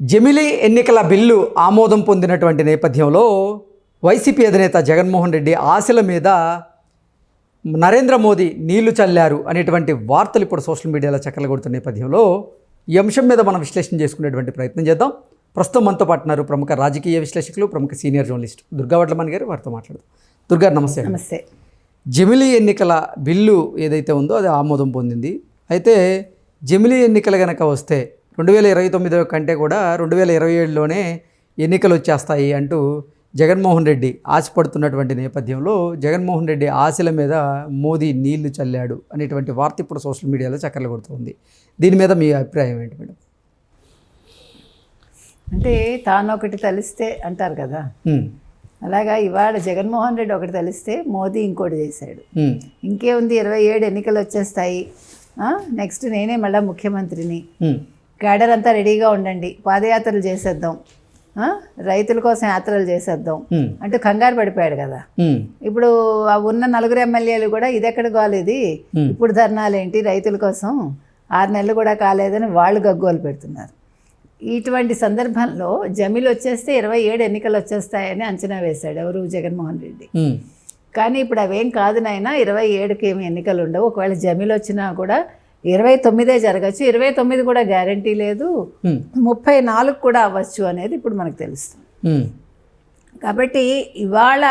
జమిలీ ఎన్నికల బిల్లు ఆమోదం పొందినటువంటి నేపథ్యంలో వైసీపీ అధినేత జగన్మోహన్ రెడ్డి ఆశల మీద నరేంద్ర మోదీ నీళ్ళు చల్లారు అనేటువంటి వార్తలు ఇప్పుడు సోషల్ మీడియాలో చక్కలు కొడుతున్న నేపథ్యంలో ఈ అంశం మీద మనం విశ్లేషణ చేసుకునేటువంటి ప్రయత్నం చేద్దాం. ప్రస్తుతం మనతో పాటున్నారు ప్రముఖ రాజకీయ విశ్లేషకులు ప్రముఖ సీనియర్ జర్నలిస్ట్ దుర్గా వడ్లమణి గారు. వారితో మాట్లాడదాం. దుర్గా నమస్తే. నమస్తే. జమిలీ ఎన్నికల బిల్లు ఏదైతే ఉందో అది ఆమోదం పొందింది. అయితే జమిలీ ఎన్నికలు కనుక వస్తే రెండు వేల ఇరవై తొమ్మిది కంటే కూడా రెండు వేల ఇరవై ఏడులోనే ఎన్నికలు వచ్చేస్తాయి అంటూ జగన్మోహన్ రెడ్డి ఆశపడుతున్నటువంటి నేపథ్యంలో జగన్మోహన్ రెడ్డి ఆశల మీద మోదీ నీళ్ళు చల్లాడు అనేటువంటి వార్త ఇప్పుడు సోషల్ మీడియాలో చక్కర్లు కొడుతుంది దీని మీద మీ అభిప్రాయం ఏంటి మేడం? అంటే తాను ఒకటి తలిస్తే అంటారు కదా. అలాగా ఇవాళ జగన్మోహన్ రెడ్డి ఒకటి తలిస్తే మోదీ ఇంకోటి చేశాడు. ఉమ్, ఇంకేముంది ఇరవై ఏడు ఎన్నికలు వచ్చేస్తాయి నెక్స్ట్ నేనే మళ్ళీ ముఖ్యమంత్రిని. క్యాడర్ అంతా రెడీగా ఉండండి. పాదయాత్రలు చేసేద్దాం? రైతుల కోసం యాత్రలు చేసేద్దాం. అంటూ కంగారు పడిపోయాడు కదా. ఇప్పుడు ఆ ఉన్న నలుగురు ఎమ్మెల్యేలు కూడా ఇది? ఎక్కడ కాలేదు ఇప్పుడు ధర్నాలేంటి రైతుల కోసం? ఆరు నెలలు కూడా కాలేదని వాళ్ళు గగ్గోలు పెడుతున్నారు. ఇటువంటి సందర్భంలో జమీలు వచ్చేస్తే ఇరవై ఏడు ఎన్నికలు వచ్చేస్తాయని అంచనా వేశాడు ఎవరు? జగన్మోహన్ రెడ్డి. కానీ ఇప్పుడు అవేం కాదు నాయన ఇరవై ఏడుకి ఏమి ఎన్నికలు ఉండవు. ఒకవేళ జమీలు వచ్చినా కూడా ఇరవై తొమ్మిదే జరగచ్చు. ఇరవై తొమ్మిది కూడా గ్యారంటీ లేదు. ముప్పై నాలుగు కూడా అవ్వచ్చు అనేది ఇప్పుడు మనకు తెలుస్తుంది. కాబట్టి ఇవాళ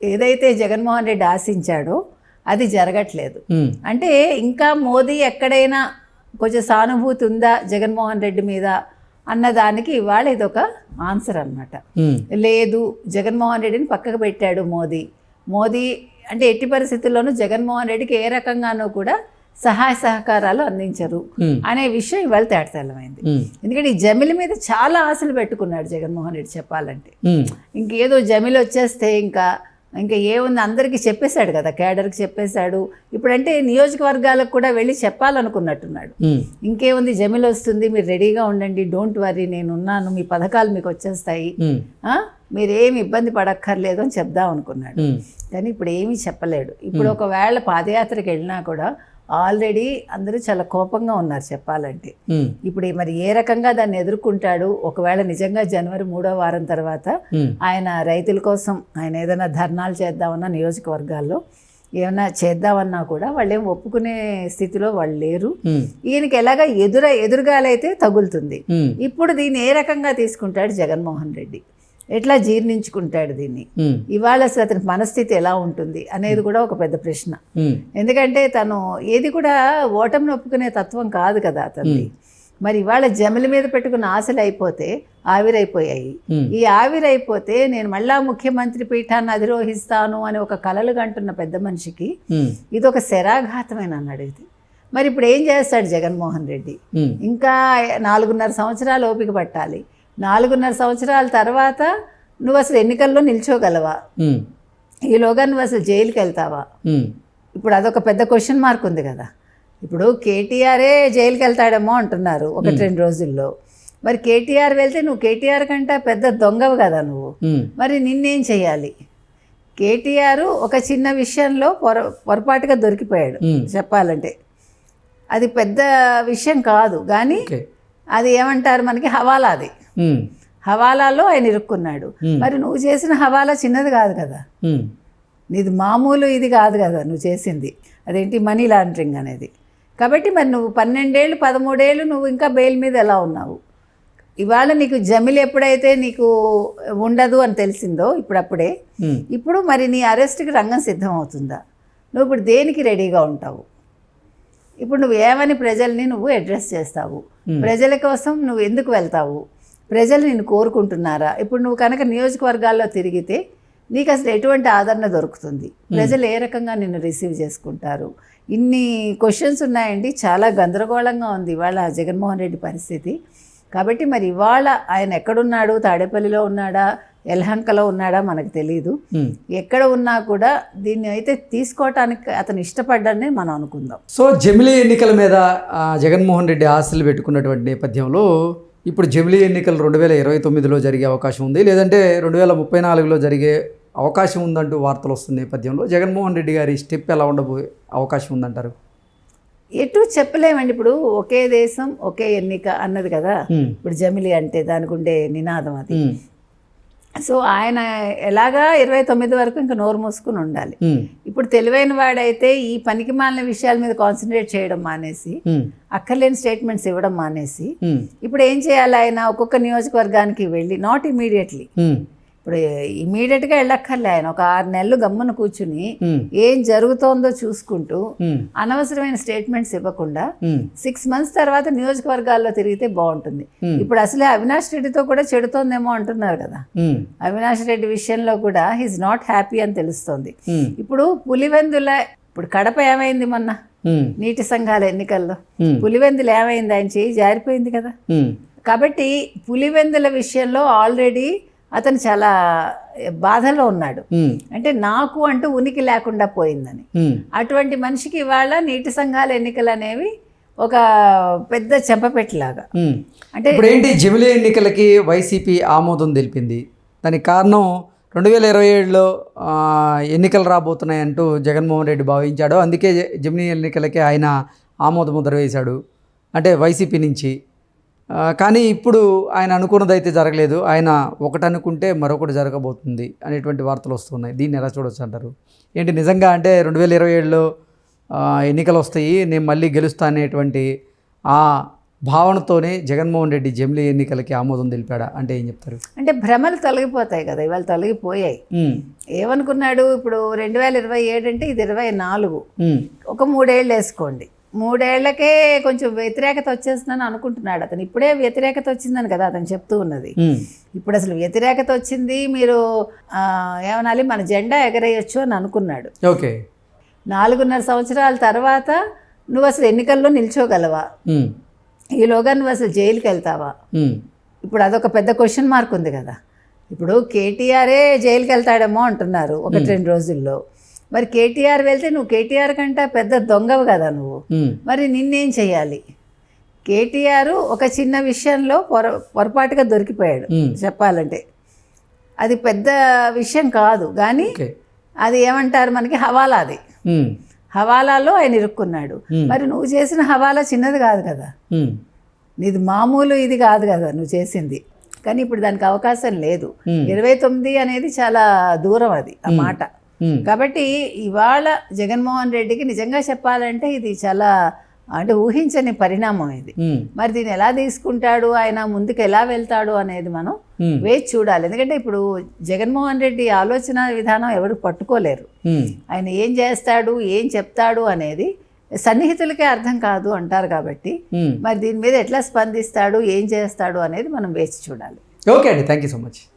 ఏదైతే జగన్మోహన్ రెడ్డి ఆశించాడో అది జరగట్లేదు. అంటే ఇంకా మోదీ ఎక్కడైనా కొంచెం సానుభూతి ఉందా జగన్మోహన్ రెడ్డి మీద అన్నదానికి ఇవాళ ఇదొక ఆన్సర్ అన్నమాట. ఉమ్, లేదు జగన్మోహన్ రెడ్డిని పక్కకు పెట్టాడు మోదీ. మోదీ అంటే ఎట్టి పరిస్థితుల్లోనూ జగన్మోహన్ రెడ్డికి ఏ రకంగానూ కూడా సహాయ సహకారాలు అందించరు అనే విషయం ఇవాళ తేటతెల్లమైంది. ఎందుకంటే ఈ జమిల మీద చాలా ఆశలు పెట్టుకున్నాడు జగన్మోహన్ రెడ్డి చెప్పాలంటే. ఇంకేదో జమిలు వచ్చేస్తే ఇంకా ఇంకా ఏముంది అందరికీ చెప్పేశాడు కదా కేడర్కి చెప్పేశాడు. ఇప్పుడంటే నియోజకవర్గాలకు కూడా వెళ్ళి చెప్పాలనుకున్నట్టున్నాడు. ఇంకేముంది జమిలు వస్తుంది మీరు రెడీగా ఉండండి డోంట్ వరీ నేను ఉన్నాను మీ పథకాలు మీకు వచ్చేస్తాయి? మీరేమి ఇబ్బంది పడక్కర్లేదు అని చెప్దాం అనుకున్నాడు. కానీ ఇప్పుడు ఏమీ చెప్పలేడు. ఇప్పుడు ఒకవేళ పాదయాత్రకు వెళ్ళినా కూడా ఆల్రెడీ అందరూ చాలా కోపంగా ఉన్నారు చెప్పాలంటే. ఇప్పుడు మరి ఏ రకంగా దాన్ని ఎదుర్కొంటాడు? ఒకవేళ నిజంగా జనవరి మూడో వారం తర్వాత ఆయన రైతుల కోసం ఆయన ఏదైనా ధర్నాలు చేద్దామన్నా నియోజకవర్గాల్లో ఏమన్నా చేద్దామన్నా కూడా వాళ్ళు ఏం ఒప్పుకునే స్థితిలో వాళ్ళు లేరు. ఈయనకి ఎలాగ ఎదుర ఎదురుగాలైతే తగులుతుంది. ఇప్పుడు దీన్ని ఏ రకంగా తీసుకుంటాడు జగన్మోహన్ రెడ్డి? ఎట్లా జీర్ణించుకుంటాడు దీన్ని? ఇవాళ అసలు అతని మనస్థితి ఎలా ఉంటుంది అనేది కూడా ఒక పెద్ద ప్రశ్న. ఎందుకంటే తను ఏది కూడా ఓటమిని ఒప్పుకునే తత్వం కాదు కదా అతన్ని మరి ఇవాళ జమిల మీద పెట్టుకున్న ఆశలు అయిపోతే ఆవిరైపోయాయి. ఈ ఆవిరైపోతే నేను మళ్ళా ముఖ్యమంత్రి పీఠాన్ని అధిరోహిస్తాను అని ఒక కలలు కంటున్న పెద్ద మనిషికి ఇది ఒక శరాఘాతమైన నన్ను అడిగితే మరి ఇప్పుడు ఏం చేస్తాడు జగన్మోహన్ రెడ్డి? ఇంకా నాలుగున్నర సంవత్సరాలు ఓపిక పట్టాలి. నాలుగున్నర సంవత్సరాల తర్వాత నువ్వు అసలు ఎన్నికల్లో నిల్చోగలవా? ఈలోగా నువ్వు అసలు జైలుకి వెళ్తావా? ఇప్పుడు అదొక పెద్ద క్వశ్చన్ మార్క్ ఉంది కదా. ఇప్పుడు కేటీఆరే జైలుకి వెళ్తాడేమో అంటున్నారు ఒకటి రెండు రోజుల్లో. మరి కేటీఆర్ వెళ్తే నువ్వు కేటీఆర్ కంటే పెద్ద దొంగవు కదా నువ్వు. మరి నిన్నేం చేయాలి కేటీఆర్ ఒక చిన్న విషయంలో పొర పొరపాటుగా దొరికిపోయాడు. చెప్పాలంటే. అది పెద్ద విషయం కాదు. కానీ అది ఏమంటారు మనకి? హవాలా అది. హవాలాలో ఆయన ఇరుక్కున్నాడు. మరి నువ్వు చేసిన హవాలా చిన్నది కాదు కదా. నీది మామూలు ఇది కాదు కదా నువ్వు చేసింది. అదేంటి మనీ లాండరింగ్ అనేది. కాబట్టి మరి నువ్వు పన్నెండేళ్ళు పదమూడేళ్ళు నువ్వు ఇంకా బెయిల్ మీద ఎలా ఉన్నావు? ఇవాళ నీకు జమిల్ ఎప్పుడైతే నీకు ఉండదు అని తెలిసిందో ఇప్పుడప్పుడే ఇప్పుడు మరి నీ అరెస్ట్కి రంగం సిద్ధం అవుతుందా నువ్వు ఇప్పుడు దేనికి రెడీగా ఉంటావు? ఇప్పుడు నువ్వు ఏమని ప్రజల్ని నువ్వు అడ్రస్ చేస్తావు? ప్రజల కోసం నువ్వు ఎందుకు వెళ్తావు? ప్రజలు నిన్ను కోరుకుంటున్నారా? ఇప్పుడు నువ్వు కనుక నియోజకవర్గాల్లో తిరిగితే నీకు అసలు ఎటువంటి ఆదరణ దొరుకుతుంది? ప్రజలు ఏ రకంగా నిన్ను రిసీవ్ చేసుకుంటారు? ఇన్ని క్వశ్చన్స్ ఉన్నాయండి. చాలా గందరగోళంగా ఉంది ఇవాళ జగన్మోహన్ రెడ్డి పరిస్థితి. కాబట్టి మరి ఇవాళ ఆయన ఎక్కడున్నాడు? తాడేపల్లిలో ఉన్నాడా? ఎల్హంకలో ఉన్నాడా? మనకు తెలియదు. ఎక్కడ ఉన్నా కూడా దీన్ని అయితే తీసుకోవటానికి అతను ఇష్టపడ్డాన్ని మనం అనుకుందాం. సో జమిలీ ఎన్నికల మీద జగన్మోహన్ రెడ్డి ఆశలు పెట్టుకున్నటువంటి నేపథ్యంలో ఇప్పుడు జమిలీ ఎన్నికలు రెండు వేల ఇరవై తొమ్మిదిలో జరిగే అవకాశం ఉంది. లేదంటే రెండు వేల ముప్పై నాలుగులో జరిగే అవకాశం ఉందంటూ వార్తలు వస్తున్న నేపథ్యంలో జగన్మోహన్ రెడ్డి గారి స్టెప్ ఎలా ఉండబోయే అవకాశం ఉందంటారు? ఎటు చెప్పలేమండి. ఇప్పుడు ఒకే దేశం ఒకే ఎన్నిక అన్నది కదా. ఇప్పుడు జమిలి అంటే దానికి ఉండే నినాదం అది. సో ఆయన ఎలాగా ఇరవై తొమ్మిది వరకు ఇంకా నోరు మూసుకుని ఉండాలి. ఇప్పుడు తెలివైన వాడైతే ఈ పనికి మాలిన విషయాల మీద కాన్సన్ట్రేట్ చేయడం మానేసి అక్కర్లేని స్టేట్మెంట్స్ ఇవ్వడం మానేసి ఇప్పుడు ఏం చేయాలి ఆయన ఒక్కొక్క నియోజకవర్గానికి వెళ్ళి నాట్ ఇమీడియట్లీ ఇప్పుడు ఇమీడియట్గా వెళ్ళక్కర్లే. ఆయన ఒక ఆరు నెలలు గమ్మున కూర్చుని ఏం జరుగుతోందో చూసుకుంటూ అనవసరమైన స్టేట్మెంట్స్ ఇవ్వకుండా సిక్స్ మంత్స్ తర్వాత నియోజకవర్గాల్లో తిరిగితే బాగుంటుంది. ఇప్పుడు అసలే అవినాష్ రెడ్డితో కూడా చెడుతోందేమో అంటున్నారు కదా. అవినాష్ రెడ్డి విషయంలో కూడా హీస్ నాట్ హ్యాపీ అని తెలుస్తోంది. ఇప్పుడు పులివెందుల ఇప్పుడు కడప ఏమైంది మొన్న? నీటి సంఘాల ఎన్నికల్లో. పులివెందులు ఏమైంది? ఆయన చేయి జారిపోయింది కదా. కాబట్టి పులివెందుల విషయంలో ఆల్రెడీ అతను చాలా బాధలో ఉన్నాడు. అంటే నాకు అంటూ ఉనికి లేకుండా పోయిందని. అటువంటి మనిషికి ఇవాళ నీటి సంఘాల ఎన్నికలు అనేవి ఒక పెద్ద చెంపపెట్టలాగా. అంటే ఇప్పుడు ఏంటి జమిలీ ఎన్నికలకి వైసీపీ ఆమోదం తెలిపింది? దానికి కారణం రెండు వేల ఇరవై ఏడులో ఎన్నికలు రాబోతున్నాయంటూ జగన్మోహన్ రెడ్డి భావించాడు. అందుకే జ- జమిలీ ఎన్నికలకి ఆయన ఆమోద ముద్ర వేశాడు. అంటే వైసీపీ నుంచి. కానీ ఇప్పుడు ఆయన అనుకున్నది అయితే జరగలేదు. ఆయన ఒకటి అనుకుంటే మరొకటి జరగబోతుంది అనేటువంటి వార్తలు వస్తున్నాయి. దీన్ని ఎలా చూడొచ్చు అంటారు? ఏంటి నిజంగా అంటే రెండు వేల ఇరవై ఏడులో ఎన్నికలు వస్తాయి. నేను మళ్ళీ గెలుస్తా అనేటువంటి ఆ భావనతోనే జగన్మోహన్ రెడ్డి జమిలీ ఎన్నికలకి ఆమోదం తెలిపాడా? అంటే ఏం చెప్తారు? అంటే భ్రమలు తొలగిపోతాయి కదా ఇవాళ తొలగిపోయాయి. ఏమనుకున్నాడు? ఇప్పుడు రెండు వేల ఇరవై ఏడు అంటే ఇది ఇరవై నాలుగు. ఒక మూడేళ్ళు వేసుకోండి. మూడేళ్ళకే కొంచెం వ్యతిరేకత వచ్చేస్తుందని అనుకుంటున్నాడు అతను. ఇప్పుడే వ్యతిరేకత వచ్చిందని కదా అతను చెప్తూ ఉన్నది. ఇప్పుడు అసలు వ్యతిరేకత వచ్చింది మీరు ఏమనాలి మన జెండా ఎగరేయచ్చు అని అనుకున్నాడు. ఓకే. నాలుగున్నర సంవత్సరాల తర్వాత నువ్వు అసలు ఎన్నికల్లో నిల్చోగలవా? ఈలోగా నువ్వు అసలు జైలుకి వెళ్తావా? ఇప్పుడు అదొక పెద్ద క్వశ్చన్ మార్క్ ఉంది కదా. ఇప్పుడు కేటీఆరే జైలుకి వెళ్తాడేమో అంటున్నారు ఒకటి రెండు రోజుల్లో. మరి కేటీఆర్ వెళ్తే నువ్వు కేటీఆర్ కంటే పెద్ద దొంగవు కదా నువ్వు. మరి నిన్నేం చేయాలి కేటీఆర్ ఒక చిన్న విషయంలో పొర పొరపాటుగా దొరికిపోయాడు చెప్పాలంటే. అది పెద్ద విషయం కాదు కానీ అది ఏమంటారు మనకి? హవాలాది ఉమ్, హవాలాలో ఆయన ఇరుక్కున్నాడు. మరి నువ్వు చేసిన హవాలా చిన్నది కాదు కదా. నీది మామూలు ఇది కాదు కదా నువ్వు చేసింది. కానీ ఇప్పుడు దానికి అవకాశం లేదు. ఇరవై తొమ్మిది అనేది చాలా దూరం అది ఆ మాట. కాబట్టి ఇవాళ జగన్మోహన్ రెడ్డికి నిజంగా చెప్పాలంటే ఇది చాలా అంటే ఊహించని పరిణామం ఇది. ఉమ్, మరి దీన్ని ఎలా తీసుకుంటాడు? ఆయన ముందుకు ఎలా వెళ్తాడు అనేది మనం ఉమ్, వేచి చూడాలి. ఎందుకంటే ఇప్పుడు జగన్మోహన్ రెడ్డి ఆలోచన విధానం ఎవరు పట్టుకోలేరు. ఆయన ఏం చేస్తాడు? ఏం చెప్తాడు అనేది సన్నిహితులకే అర్థం కాదు అంటారు కాబట్టి. మరి దీని మీద ఎట్లా స్పందిస్తాడు? ఏం చేస్తాడు అనేది మనం వేచి చూడాలి. ఓకే అండి. Thank you so much